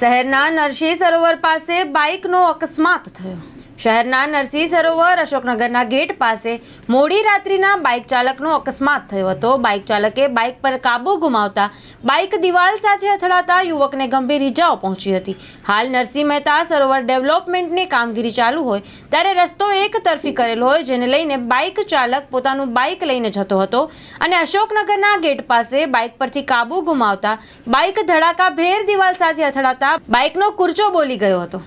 શહેરના નરસિંહ સરોવર પાસે બાઇકનો અકસ્માત થયો. શહેરના નરસિંહ સરોવર અશોકનગરના ગેટ પાસે મોડી રાત્રિના બાઇક ચાલકનો અકસ્માત થયો હતો. બાઇક ચાલકે બાઇક પર કાબુ ગુમાવતા બાઇક દિવાલ સાથે અથડાતા યુવકને ગંભીર ઇજાઓ પહોંચી હતી. હાલ નરસિંહ મહેતા સરોવર ડેવલપમેન્ટની કામગીરી ચાલુ હોય ત્યારે રસ્તો એક તરફી કરેલો હોય જેને લઈને બાઇક ચાલક પોતાનું બાઇક લઈને જતો હતો અને અશોકનગરના ગેટ પાસે બાઇક પરથી કાબુ ગુમાવતા બાઇક ધડાકાભેર દિવાલ સાથે અથડાતા બાઇકનો કુરચો બોલી ગયો હતો.